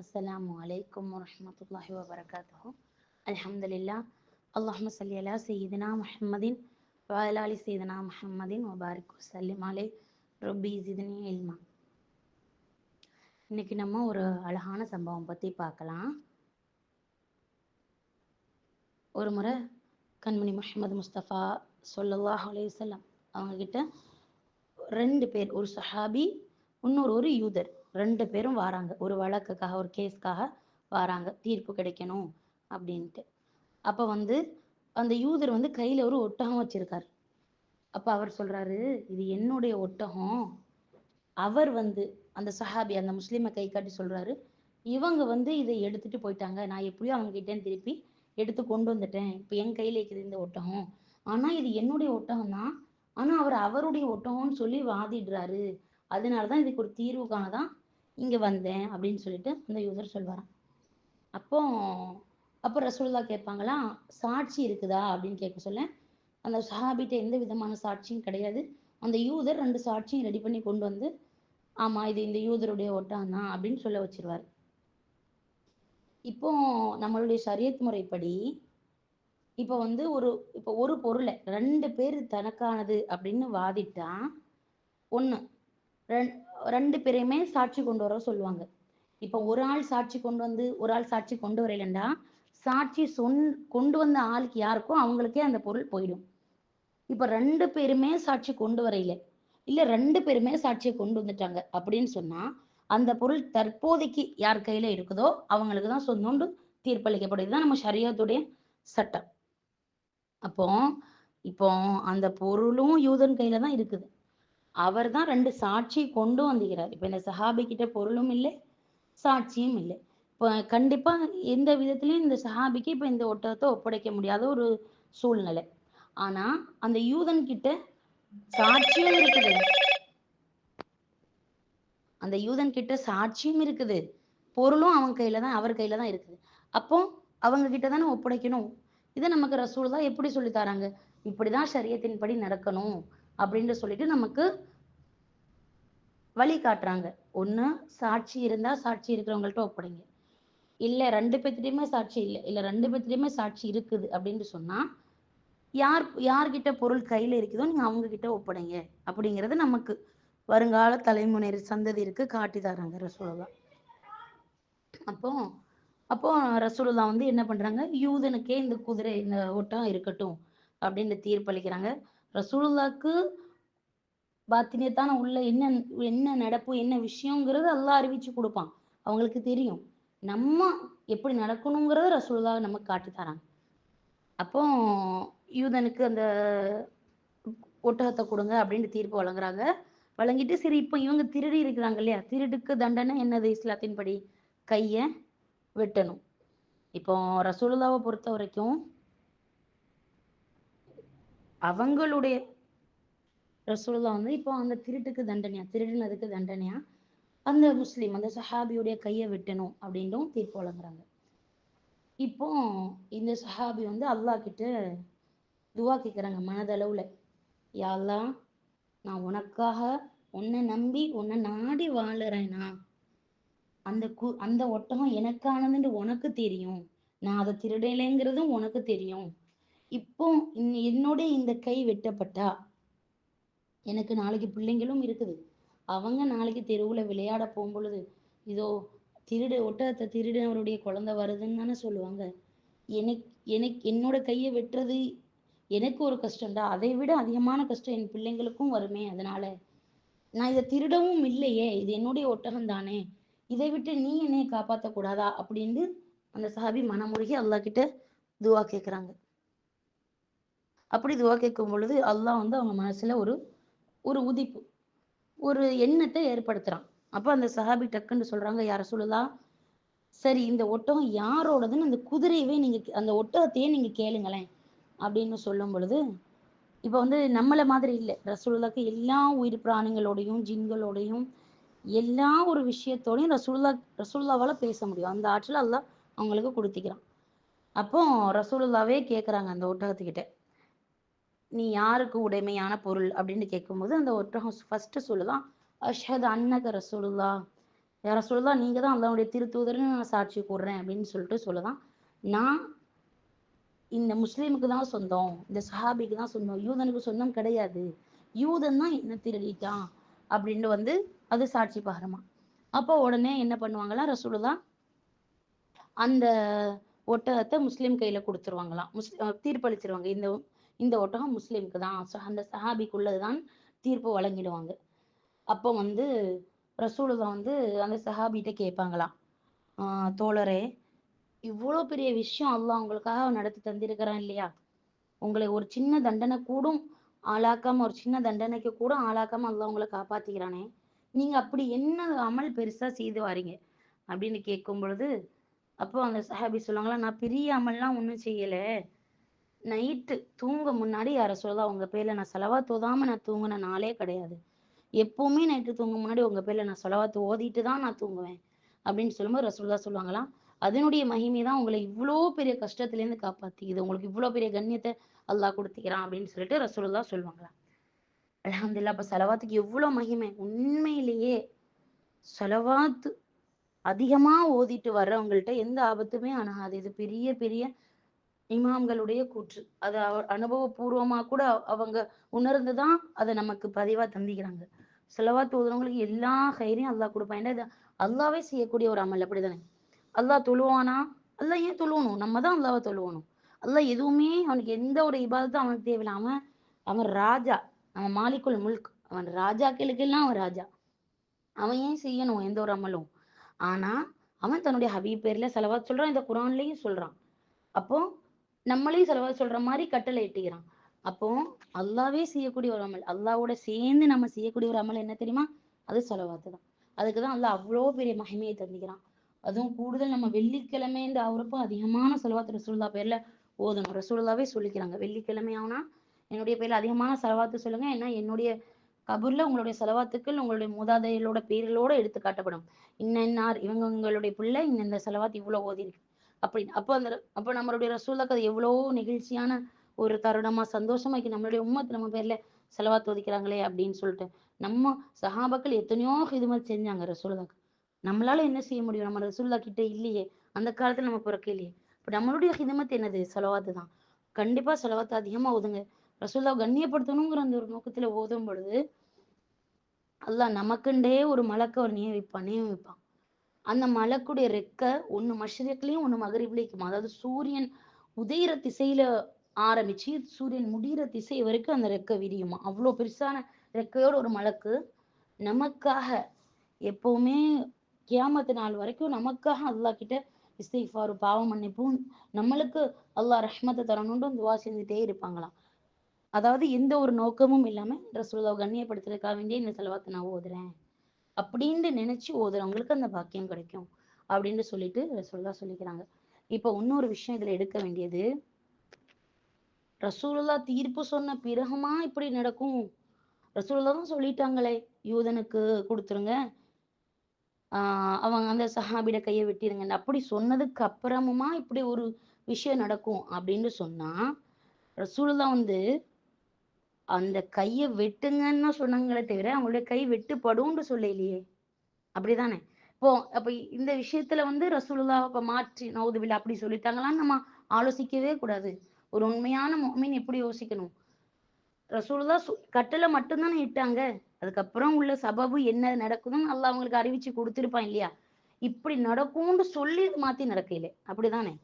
അസ്സലാമു അലൈക്കും വറഹമത്തല്ലാഹി വബർക്കാത്തു അലഹമില്ല അള്ളാഹു സല്ലി അല സയ്യിദിന മുഹമ്മദിൻ വാലാലി സയ്യിദിന മുഹമ്മദിൻ വബാരിക് വസല്ലിം അലൈ റബ്ബി സിദിനി ഇൽമ இன்னைக்கு நம்ம ஒரு அழகான சம்பவம் பற்றி பார்க்கலாம். ஒரு முறை கண்மணி முஹமது முஸ்தபா சொல்லல்லாஹ் அலையுசல்லாம் அவங்கக்கிட்ட ரெண்டு பேர் ஒரு சஹாபி இன்னொரு ஒரு யூதர். ரெண்டு பேரும் வராங்க. ஒரு வழக்குக்காக ஒரு கேஸ்க்காக வராங்க. தீர்ப்பு கிடைக்கணும் அப்படின்ட்டு. அப்போ வந்து அந்த யூதர் வந்து கையில் ஒரு ஒட்டகம் வச்சிருக்கார். அப்போ அவர் சொல்கிறாரு இது என்னுடைய ஒட்டகம். அவர் வந்து அந்த சஹாபி அந்த முஸ்லீமை கை காட்டி சொல்கிறாரு இவங்க வந்து இதை எடுத்துட்டு போயிட்டாங்க. நான் எப்படியோ அவங்க கிட்டேன்னு திருப்பி எடுத்து கொண்டு வந்துட்டேன். இப்போ என் கையில் இருக்குது இந்த ஒட்டகம். ஆனால் இது என்னுடைய ஒட்டகம் தான் ஆனால் அவர் அவருடைய ஒட்டகம்னு சொல்லி வாதிடுறாரு. அதனால தான் இதுக்கு ஒரு தீர்வு தான் இங்கே வந்தேன் அப்படின்னு சொல்லிட்டு அந்த யூதர் சொல்வாராம். அப்போ அப்போ ரசூல்லா கேட்பாங்களா சாட்சி இருக்குதா அப்படின்னு கேட்க சொல்ல அந்த சஹாபிட்ட எந்த விதமான சாட்சியும் கிடையாது. அந்த யூதர் ரெண்டு சாட்சியும் ரெடி பண்ணி கொண்டு வந்து ஆமா இது இந்த யூதருடைய ஒட்டான் தான் அப்படின்னு சொல்ல வச்சிருவார். இப்போ நம்மளுடைய சரியத் முறைப்படி இப்போ வந்து ஒரு இப்போ ஒரு பொருளை ரெண்டு பேர் தனக்கானது அப்படின்னு வாதிட்டா ஒன்று ரெண்டு பேரையுமே சாட்சி கொண்டு வர சொல்லுவாங்க. இப்போ ஒரு ஆள் சாட்சி கொண்டு வந்து ஒரு ஆள் சாட்சி கொண்டு வரலண்டா சாட்சி சொன் கொண்டு வந்த ஆளுக்கு யாருக்கோ அவங்களுக்கே அந்த பொருள் போயிடும். இப்போ ரெண்டு பேருமே சாட்சி கொண்டு வரையில இல்லை ரெண்டு பேருமே சாட்சியை கொண்டு வந்துட்டாங்க அப்படின்னு சொன்னா அந்த பொருள் தற்போதைக்கு யார் கையில இருக்குதோ அவங்களுக்கு தான் சொந்தோண்டு தீர்ப்பளிக்கப்படுது தான் நம்ம சரியத்துடைய சட்டம். அப்போ இப்போ அந்த பொருளும் யூதன் கையில தான் இருக்குது. அவர் தான் ரெண்டு சாட்சி கொண்டு வந்துகிறார் இப்போ இந்த சஹாபி கிட்ட பொருளும் இல்லை சாட்சியும் இல்லை. இப்போ கண்டிப்பா எந்த விதத்துலையும் இந்த சஹாபிக்கு இப்போ இந்த ஒட்டகத்தை ஒப்படைக்க முடியாத ஒரு சூழ்நிலை. ஆனா அந்த யூதன் கிட்ட சாட்சியும் இருக்குது. அந்த யூதன் கிட்ட சாட்சியும் இருக்குது. பொருளும் அவன் கையில தான் அவர் கையில தான் இருக்குது. அப்போ அவங்க கிட்ட தானே ஒப்படைக்கணும்? இதை நமக்கு ரசூல் தான் எப்படி சொல்லி தராங்க? இப்படிதான் சரியத்தின்படி நடக்கணும். அப்படின்னு சொல்லிட்டு நமக்கு வழி காட்டுறாங்க. ஒன்று சாட்சி இருந்தால் சாட்சி இருக்கிறவங்கள்ட்ட ஒப்படைங்க. இல்லை ரெண்டு பேர்த்திட்டையுமே சாட்சி இல்லை. இல்லை ரெண்டு பேர்த்திட்டையுமே சாட்சி இருக்குது அப்படின்னு சொன்னால் யார் யார்கிட்ட பொருள் கையில் இருக்குதோ நீங்கள் அவங்க கிட்ட ஒப்படைங்க. அப்படிங்கிறது நமக்கு வருங்கால தலைமுறை சந்ததியிற்கு காட்டி தராங்க ரசூலுல்லா. அப்போ அப்போ ரசூலுல்லா வந்து என்ன பண்றாங்க? யூதனுக்கே இந்த குதிரை இந்த ஓட்டம் இருக்கட்டும் அப்படின்னு தீர்ப்பளிக்கிறாங்க. ரசூலுல்லாக்கு பாத்தினியத்தான உள்ள என்ன என்ன நடப்பு என்ன விஷயங்கிறது எல்லாம் அறிவிச்சு கொடுப்பான். அவங்களுக்கு தெரியும். நம்ம எப்படி நடக்கணுங்கிறத ரசூலுல்லா நமக்கு காட்டி தராங்க. அப்போ யூதனுக்கு அந்த ஒட்டகத்தை கொடுங்க அப்படின்னு தீர்ப்பு வழங்குறாங்க. வழங்கிட்டு சரி இப்போ இவங்க திருடி இருக்கிறாங்க இல்லையா? திருடுக்கு தண்டனை என்னது இஸ்லாத்தின் படி? கைய வெட்டணும். இப்போ ரசூலுல்லாவை பொறுத்த வரைக்கும் அவங்களுடைய ரசூல்லா வந்து இப்போ அந்த திருட்டுக்கு தண்டனையா திருடினதுக்கு தண்டனையா அந்த முஸ்லீம் அந்த சஹாபியுடைய கையை வெட்டணும் அப்படின்ட்டும் தீர்ப்பு வழங்குறாங்க. இப்போ இந்த சஹாபி வந்து அல்லாஹ் கிட்ட துவா கேட்குறாங்க மனதளவுல. யாழ்லா நான் உனக்காக உன்னை நம்பி உன்னை நாடி வாழுறேனா? அந்த கு அந்த ஒட்டகம் எனக்கானதுன்னு உனக்கு தெரியும். நான் அதை திருடலைங்கிறதும் உனக்கு தெரியும். இப்போ என்னோட இந்த கை வெட்டப்பட்டா எனக்கு நாளைக்கு பிள்ளைங்களும் இருக்குது. அவங்க நாளைக்கு தெருவுல விளையாட போகும்பொழுது இதோ திருடு ஒட்டகத்தை திருடினவருடைய குழந்தை வருதுன்னு தானே சொல்லுவாங்க. எனக்கு எனக்கு என்னோட கையை வெட்டுறது எனக்கு ஒரு கஷ்டம்டா அதை விட அதிகமான கஷ்டம் என் பிள்ளைங்களுக்கும் வருமே அதனால. நான் இதை திருடவும் இல்லையே இது என்னுடைய ஒட்டகம் தானே. இதை விட்டு நீ என்னைய காப்பாற்றக்கூடாதா அப்படின்னு அந்த சாபி மனமுருகி அல்லா கிட்ட துவா கேட்குறாங்க அப்படி துவா கேட்கும் பொழுது அல்லாஹ் வந்து அவங்க மனசுல ஒரு ஒரு உதிப்பு ஒரு எண்ணத்தை ஏற்படுத்துறான். அப்போ அந்த சஹாபி டக்குன்னு சொல்றாங்க யார சொல்லுதா சரி இந்த ஒட்டகம் யாரோடதுன்னு அந்த குதிரையவே நீங்க அந்த ஒட்டகத்தையே நீங்க கேளுங்களேன் அப்படின்னு சொல்லும் பொழுது இப்போ வந்து நம்மள மாதிரி இல்லை. ரசூலுல்லாக்கு எல்லா உயிர் பிராணிகளோடையும் ஜின்களோடையும் எல்லா ஒரு விஷயத்தோடையும் ரசூல்லா ரசூலுல்லாவால பேச முடியும். அந்த ஆற்றல் அல்லாஹ் அவங்களுக்கு கொடுத்திக்கிறான். அப்போ ரசூலுல்லாவே கேட்குறாங்க அந்த ஒட்டகத்துக்கிட்ட. நீ யாருக்கு உடைமையான பொருள்? அப்படின்னு கேட்கும்போது அந்த ஒட்டகம் ஃபர்ஸ்ட் சொல்லுதான் அஷ்ஹத் அன்னக ரசூலுல்லா. யார சொல்லுதா நீங்க தான் அல்லாவுடைய திருத்தூதர்னு நான் சாட்சி கூடுறேன் அப்படின்னு சொல்லிட்டு சொல்லலாம் நான் இந்த முஸ்லீமுக்கு தான் சொந்தம் இந்த சஹாபிக்கு தான் சொந்தம். யூதனுக்கு சொந்தம் கிடையாது. யூதன் தான் என்ன திருடிட்டான் அப்படின்னு வந்து அது சாட்சி பகரமா அப்போ உடனே என்ன பண்ணுவாங்களாம் ரசூலுதான் அந்த ஒட்டகத்தை முஸ்லீம் கையில கொடுத்துருவாங்களாம். முஸ்லீம் தீர்ப்பளிச்சிருவாங்க. இந்த இந்த ஒட்டகம் முஸ்லீமுக்கு தான். ச- அந்த சஹாபிக்குள்ளதுதான் தீர்ப்பு வழங்கிடுவாங்க. அப்போ வந்து ரசூலுதா வந்து அந்த சஹாபிகிட்ட கேட்பாங்களாம் தோழரே இவ்வளோ பெரிய விஷயம் அல்லாஹ் உங்களுக்காக நடத்தி தந்திருக்கிறான் இல்லையா? உங்களை ஒரு சின்ன தண்டனை கூடும் ஆளாக்காம ஒரு சின்ன தண்டனைக்கு கூட ஆளாக்காம அல்லாஹ் உங்களை காப்பாத்திக்கிறானே. நீங்க அப்படி என்ன அமல் பெருசா செய்து வாரீங்க? அப்படின்னு கேட்கும் பொழுது அப்போ அந்த சஹாபி சொல்லுவாங்களா நான் பெரிய அமல்லாம் ஒன்றும் செய்யலை. நைட்டு தூங்க முன்னாடி யார சொல்லுதா உங்க பேர்ல நான் செலவா தோதாம நான் தூங்கின நாளே கிடையாது. எப்பவுமே நைட்டு தூங்க முன்னாடி உங்க பேர்ல நான் செலவாத்து ஓதிட்டு தான் நான் தூங்குவேன். அப்படின்னு சொல்லும்போது ரசூலுல்லாஹ் சொல்லுவாங்களாம் அதனுடைய மகிமை தான் உங்களை இவ்வளோ பெரிய கஷ்டத்துலேருந்து இருந்து இது உங்களுக்கு இவ்வளோ பெரிய கண்ணியத்தை அல்லாஹ் கொடுத்துக்கிறான். அப்படின்னு சொல்லிட்டு ரசூலுல்லாஹ் சொல்லுவாங்களாம் அலமதுல்லா அப்ப செலவாத்துக்கு எவ்வளோ மகிமை? உண்மையிலேயே செலவாத்து அதிகமா ஓதிட்டு வர்றவங்கள்ட்ட எந்த ஆபத்துமே அணுகாது இது பெரிய பெரிய இமாம்களுடைய கூற்று. அது அவ- அனுபவபூர்வமா கூட அவங்க உணர்ந்துதான் அதை நமக்கு பதிவா தந்திக்கிறாங்க. செலவா தூதுறவங்களுக்கு எல்லா ஹைரையும் அல்லாஹ் கொடுப்பான். ஏன்னா இது அல்லாவே செய்யக்கூடிய ஒரு அமல் அப்படிதானே? அல்லாஹ் தொழுவானா? அல்லாஹ் ஏன் தொழுவணும்? நம்ம தான் அல்லாவை தொழுவணும். அல்லாஹ் எதுவுமே அவனுக்கு எந்த ஒரு இபாதத்தும் அவனுக்கு தேவையில்லை. அவன் அவன் ராஜா. அவன் மாலிக்குள் முல்க். அவன் ராஜாக்களுக்கெல்லாம் அவன் ராஜா. அவன் ஏன் செய்யணும் எந்த ஒரு அமலும்? ஆனா அவன் தன்னுடைய ஹபீப் பேர்ல செலவா சொல்றான். இந்த குரான்லயும் சொல்றான். அப்போ நம்மளையும் சில சொல்ற மாதிரி கட்டளை இட்டுகிறான் அப்போ அல்லாவே செய்யக்கூடிய ஒரு அமல் அல்லாவோட சேர்ந்து நம்ம செய்யக்கூடிய ஒரு அமல் என்ன தெரியுமா? அது செலவாத்து தான். அதுக்கு தான் அல்லாஹ் அவ்வளோ பெரிய மகிமையை தந்திக்கிறான் அதுவும் கூடுதல் நம்ம வெள்ளிக்கிழமை இந்த அவரப்போ அதிகமான செலவாத்து ரசூல்லா பேர்ல ஓதணும். ரசூல்லாவே சொல்லிக்கிறாங்க. வெள்ளிக்கிழமை ஆனா என்னுடைய பேர்ல அதிகமான செலவாத்து சொல்லுங்க. ஏன்னா என்னுடைய கபூர்ல உங்களுடைய செலவாத்துக்கள் உங்களுடைய மூதாதையர்களோட பேர்களோட எடுத்து காட்டப்படும் இன்னன்னார் இவங்க உங்களுடைய பிள்ளை இந்த இந்த செலவாத்து இவ்வளவு ஓதி இருக்கு அப்படின்னு. அப்போ அந்த அப்போ நம்மளுடைய ரசூலுக்கு அது எவ்வளோ நெகிழ்ச்சியான ஒரு தருணமா சந்தோஷமா நம்மளுடைய உம்மத்து நம்ம பேர்ல செலவாத்து ஒதுக்கிறாங்களே அப்படின்னு சொல்லிட்டு நம்ம சஹாபாக்கள் எத்தனையோ ஹிதுமத் செஞ்சாங்க ரசூலுல்லாக்கு. நம்மளால என்ன செய்ய முடியும்? நம்ம ரசூல்லா கிட்ட இல்லையே. அந்த காலத்துல நம்ம பிறக்க இல்லையே. இப்ப நம்மளுடைய ஹிதமத் என்னது? செலவாத்து தான். கண்டிப்பா செலவாத்து அதிகமா ஓதுங்க. ரசூல்லா கண்ணியப்படுத்தணுங்கிற அந்த ஒரு நோக்கத்துல ஓதும் பொழுது அல்லாஹ் நமக்குண்டே ஒரு மலக்க ஒரு நியமிப்பான் நியமிப்பான். அந்த மலக்குடைய ரெக்க ஒன்று மஷ்ரிக்லயும் ஒண்ணு மகரிப்லேயும் அதாவது சூரியன் உதயிற திசையில ஆரம்பிச்சு சூரியன் முடியிற திசை வரைக்கும் அந்த ரெக்க விரியுமா? அவ்வளோ பெருசான ரெக்கையோட ஒரு மலக்கு நமக்காக எப்பவுமே கியாமத்து நாள் வரைக்கும் நமக்காக அல்லாஹ் கிட்ட இஸ்திஃபார் பாவம் மன்னிப்பும் நம்மளுக்கு அல்லாஹ் ரஹ்மத்தை தரணும்னு துவா செஞ்சுட்டே இருப்பாங்களாம். அதாவது எந்த ஒரு நோக்கமும் இல்லாம ரசூலுல்லாவை கண்ணியப்படுத்துறதுக்காக வேண்டிய இந்த செலவாத்தை நான் ஓதுறேன். அப்படின்னு நினைச்சு ஓதுறவங்களுக்கு அந்த பாக்கியம் கிடைக்கும். அப்படின்னு சொல்லிட்டு ரசூலுல்லா சொல்லிக்கிறாங்க. இப்போ இன்னொரு விஷயம் இதுல எடுக்க வேண்டியது ரசூலுல்லா தீர்ப்பு சொன்ன பிறகுமா இப்படி நடக்கும்? ரசூலுல்லா தான் சொல்லிட்டாங்களே யூதனுக்கு கொடுத்துருங்க. ஆஹ் அவங்க அந்த சஹாபிட கையை வெட்டிருங்க. அப்படி சொன்னதுக்கு அப்புறமுமா இப்படி ஒரு விஷயம் நடக்கும்? அப்படின்னு சொன்னா ரசூலுல்லா வந்து அந்த கையை வெட்டுங்கன்னு சொன்னாங்களே தவிர அவங்களுடைய கை வெட்டுப்படும்னு சொல்லலையே. அப்படிதானே? இப்போ அப்ப இந்த விஷயத்துல வந்து ரசூலுல்லா இப்ப மாற்றி நவுதுபில்லா அப்படி சொல்லிட்டாங்களான்னு நம்ம ஆலோசிக்கவே கூடாது. ஒரு உண்மையான முஃமின் எப்படி யோசிக்கணும்? ரசூலுல்லா சு- கட்டளை மட்டும்தானே இட்டாங்க. அதுக்கப்புறம் உள்ள சபபு என்ன நடக்குதுன்னு நல்லா அவங்களுக்கு அறிவிச்சு கொடுத்துருப்பான் இல்லையா? இப்படி நடக்கும்னு சொல்லி மாத்தி நடக்கையில அப்படிதானே?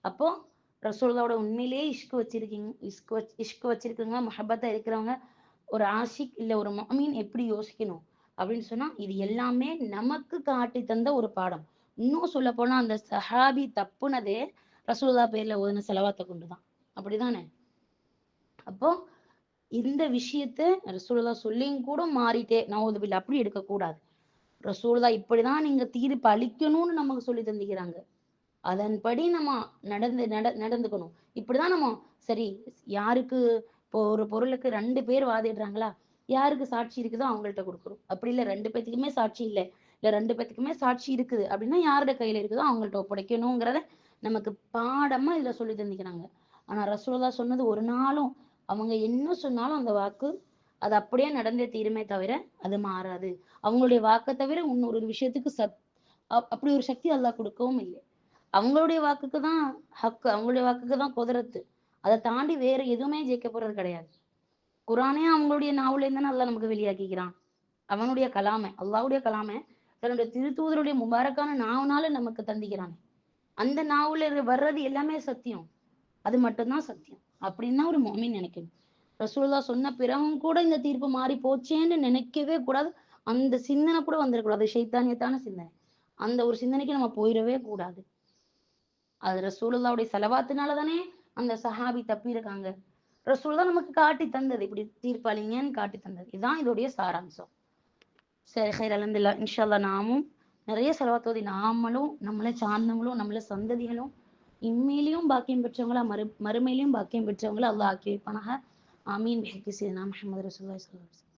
அப்போ ரசூலுல்லாவோட உண்மையிலேயே இஷ்கு வச்சிருக்கீங்க இஷ்கு வச்சு இஷ்கு வச்சிருக்கவங்க மஹபத்தா இருக்கிறவங்க ஒரு ஆஷிக் இல்லை ஒரு மாமீன் எப்படி யோசிக்கணும் அப்படின்னு சொன்னா இது எல்லாமே நமக்கு காட்டி தந்த ஒரு பாடம். இன்னும் சொல்ல போனா அந்த சஹாபி தப்புனதே ரசூலுல்லா பேர்ல ஓதுன செலவாத்தை கொண்டுதான். அப்படிதானே? அப்போ இந்த விஷயத்த ரசூலுல்லா சொல்லியும் கூட மாறிட்டே உதவியில் அப்படி எடுக்கக்கூடாது. கூடாது இப்படிதான் நீங்க தீர்ப்பு அளிக்கணும்னு நமக்கு சொல்லி தந்திக்கிறாங்க அதன்படி நம்ம நடந்து நட நடந்துக்கணும். இப்படிதான் நம்ம சரி யாருக்கு இப்போ ஒரு பொருளுக்கு ரெண்டு பேர் வாதிடுறாங்களா? யாருக்கு சாட்சி இருக்குதோ அவங்கள்ட்ட கொடுக்குறோம் அப்படி இல்லை ரெண்டு பேத்துக்குமே சாட்சி இல்லை. இல்லை ரெண்டு பேத்துக்குமே சாட்சி இருக்குது. அப்படின்னா யாரோட கையில இருக்குதோ அவங்கள்ட்ட ஒப்படைக்கணுங்கிறத நமக்கு பாடமா இதுல சொல்லி தந்திக்கிறாங்க ஆனா ரசூலுல்லா சொன்னது ஒரு நாளும் அவங்க என்ன சொன்னாலும் அந்த வாக்கு அது அப்படியே நடந்தே தீருமே தவிர அது மாறாது. அவங்களுடைய வாக்கை தவிர இன்னொரு விஷயத்துக்கு சத் அப்- அப்படி ஒரு சக்தி அல்லா கொடுக்கவும் இல்லை. அவங்களுடைய வாக்குக்கு தான் ஹக்கு அவங்களுடைய வாக்குக்கு தான் குதிரத்து. அதை தாண்டி வேற எதுவுமே ஜெயிக்க போறது கிடையாது. குரானே அவங்களுடைய நாவுல இருந்தானே நமக்கு வெளியாக்கிக்கிறான். அவனுடைய கலாமை அல்லாவுடைய கலாமை தன்னுடைய திருத்தூதருடைய முபாரக்கான நாவுனால நமக்கு தந்திக்கிறான். அந்த நாவுல வர்றது எல்லாமே சத்தியம். அது மட்டும்தான் சத்தியம். அப்படின்னு ஒரு மோமின் நினைக்கணும். ரசூல்லா சொன்ன பிறகும் கூட இந்த தீர்ப்பு மாறி போச்சேன்னு நினைக்கவே கூடாது. அந்த சிந்தனை கூட வந்துடக்கூடாது ஷைத்தானியத்தான சிந்தனை. அந்த ஒரு சிந்தனைக்கு நம்ம போயிடவே கூடாது. அது ரசூலுல்லாவுடைய செலவாத்துனால தானே அந்த சஹாபி தப்பி இருக்காங்க ரசூல் தான் நமக்கு காட்டி தந்தது. இப்படி தீர்ப்பாளிங்கன்னு காட்டி தந்தது. இதுதான் இதோடைய சாராம்சம். சரி ஹைர் அலமதுல்லா இன்ஷால்லா நாமும் நிறைய செலவாத்தோதி நாமளும் நம்மளை சார்ந்தவங்களும் நம்மள சந்ததிகளும் இம்மையிலையும் பாக்கியம் பெற்றவங்களா மறு மறுமையிலையும் பாக்கியம் பெற்றவங்களா அல்லாஹ் ஆக்கி வைப்பானாக. ஆமீன். பிஹக்கி சீதனா முஹம்மது ரசூல்லா ஸல்லல்லாஹு